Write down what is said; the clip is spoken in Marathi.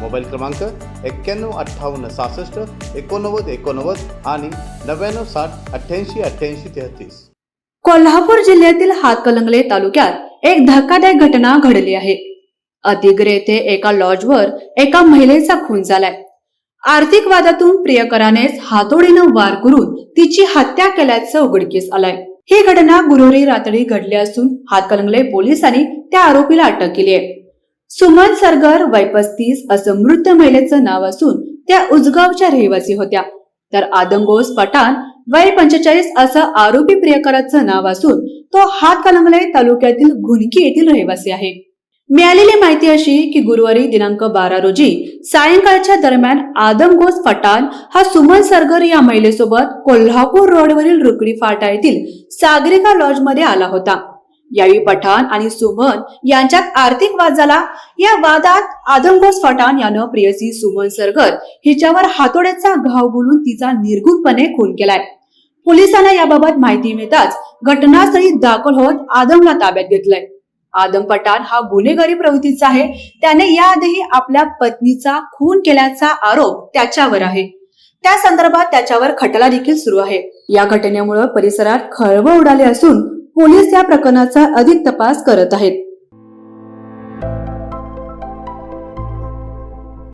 मोबाईल क्रमांक एक्क्याण्णव अठ्ठावन्न सहासष्ट एकोणनव्वद एकोणनव्वद आणि नव्याण्णव साठ अठ्ठ्याऐंशी अठ्ठ्याऐंशी तेहतीस. कोल्हापूर जिल्ह्यातील हातकलंगले तालुक्यात एक धक्कादायक घटना घडली आहे. अतिग्रे येथे एका लॉजवर एका महिलेचा खून झालाय. आर्थिक वादातून प्रियकरानेच हातोडीनं वार करून तिची हत्या केल्याचं उघडकीस आलाय. ही घटना गुरुवारी रात्री घडली असून हातकलंगले पोलिसांनी त्या आरोपीला अटक केली आहे. सुमन सरगर वय पस्तीस असं मृत महिलेचं नाव असून त्या उजगावच्या रहिवासी होत्या. तर आदमगोस पठाण वय पंचेचाळीस असं आरोपी प्रियकराचं नाव असून तो हातकलंगले तालुक्यातील घुनकी येथील रहिवासी आहे. मिळालेली माहिती अशी की गुरुवारी दिनांक बारा रोजी सायंकाळच्या दरम्यान आदमगोस पठाण हा सुमन सरगर या महिलेसोबत कोल्हापूर रोडवरील रुकडी फाटा येथील सागरिका लॉजमध्ये आला होता. यावेळी पठाण आणि सुमन यांच्यात आर्थिक वाद झाला. या वादात आदमघोष पठाण यानं प्रियसी सुमन सरगर हिच्यावर हातोड्याचा घाव बोलून तिचा निर्गुणपणे खून केलाय. पोलिसांना याबाबत माहिती मिळताच घटनास्थळी दाखल होत आदमला ताब्यात घेतलंय. आदम पठाण हा गुन्हेगारी प्रवृत्तीचा आहे. त्याने याआधीही आपल्या पत्नीचा खून केल्याचा आरोप त्याच्यावर आहे. त्या संदर्भात त्याच्यावर खटला देखील सुरू आहे. या घटनेमुळे परिसरात खळबळ उडाली असून पोलीस या प्रकरणाचा अधिक तपास करत आहेत.